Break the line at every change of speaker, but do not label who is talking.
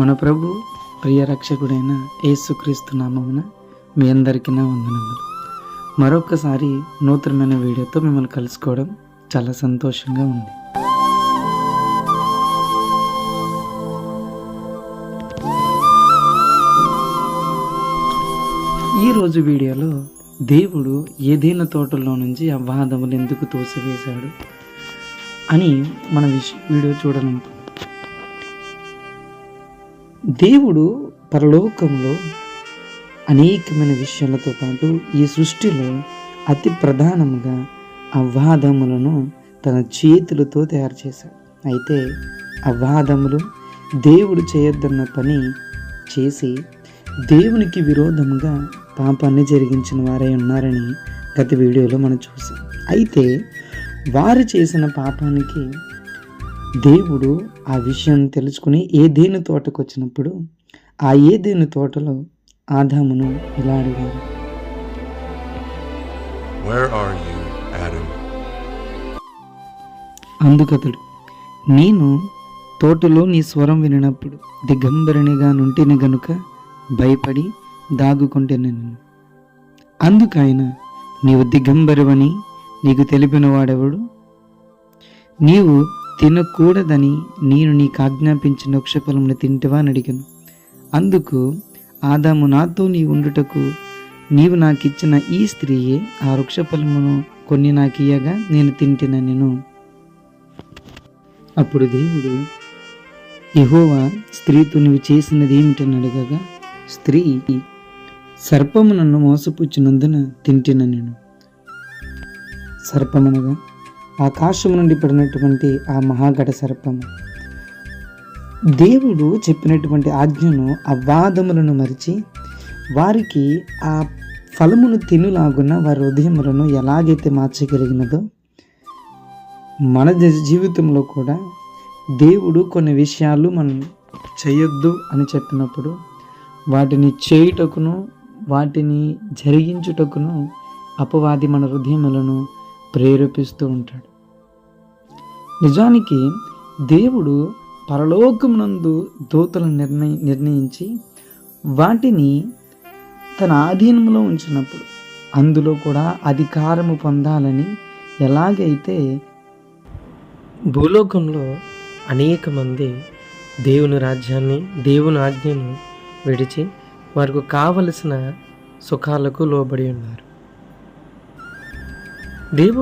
మన ప్రభు ప్రియ రక్షకుడైన యేసుక్రీస్తు నామమున మీ అందరికీ వందనములు. మరొకసారి నూతనమైన వీడియోతో మిమ్మల్ని కలుసుకోవడం చాలా సంతోషంగా ఉంది. ఈరోజు వీడియోలో దేవుడు ఏదైనా తోటలో నుంచి ఆ వాదములు ఎందుకు తోసివేశాడు అని మన విష వీడియో చూడాలనుకుంటున్నాం. దేవుడు పరలోకంలో అనేకమైన విషయాలతో పాటు ఈ సృష్టిలో అతి ప్రధానంగా అవాదములను తన చేతులతో తయారు చేశాడు. అయితే అవాదములు దేవుడు చేయొద్దన్న పని చేసి దేవునికి విరోధంగా పాపాన్ని జరిగించిన వారై ఉన్నారని గత వీడియోలో మనం చూసాం. అయితే వారు చేసిన పాపానికి దేవుడు ఆ విషయం తెలుసుకుని ఏదేను తోటకు వచ్చినప్పుడు ఆ ఏదేను తోటలో ఆదామును ఇలా
Adam?
అందుకతడు నేను తోటలో నీ స్వరం వినినప్పుడు దిగంబరినిగా నుంటిని గనుక భయపడి దాగుకుంటేనను అందుకైన నీవు దిగంబరివని నీకు తెలిపిన వాడెవడు నీవు తినకూడదని నేను నీకు ఆజ్ఞాపించిన వృక్షఫలమును తింటివా అని అడిగాను. అందుకు ఆదాము నాతో నీ ఉండుటకు నీవు నాకిచ్చిన ఈ స్త్రీయే ఆ వృక్షఫలమును కొన్ని నాకు ఇయ్యగా నేను తింటిన నేను అప్పుడు దేవుడు యహోవా స్త్రీతో నువ్వు చేసినది ఏమిటని అడగగా స్త్రీ సర్పము నన్ను మోసపుచ్చినందున తింటిన నేను సర్పమనగా ఆకాశం నుండి పడినటువంటి ఆ మహాఘట సర్పము. దేవుడు చెప్పినటువంటి ఆజ్ఞను అవాదములను మరిచి వారికి ఆ ఫలమును తినులాగున వారి హృదయములను ఎలాగైతే మార్చగలిగినదో మన జీవితంలో కూడా దేవుడు కొన్ని విషయాలు మనం చేయొద్దు అని చెప్పినప్పుడు వాటిని చేయుటకును వాటిని జరిగించుటకును అపవాది మన హృదయములను ప్రేరేపిస్తూ ఉంటాడు. నిజానికి దేవుడు పరలోకమునందు దూతలను నిర్ణయి నిర్ణయించి వాటిని తన ఆధీనంలో ఉంచినప్పుడు అందులో కూడా అధికారము పొందాలని ఎలాగైతే
భూలోకంలో అనేక మంది దేవుని రాజ్యాన్ని దేవుని ఆజ్ఞను విడిచి వారికి కావలసిన సుఖాలకు లోబడి ఉన్నారు. దేవుడు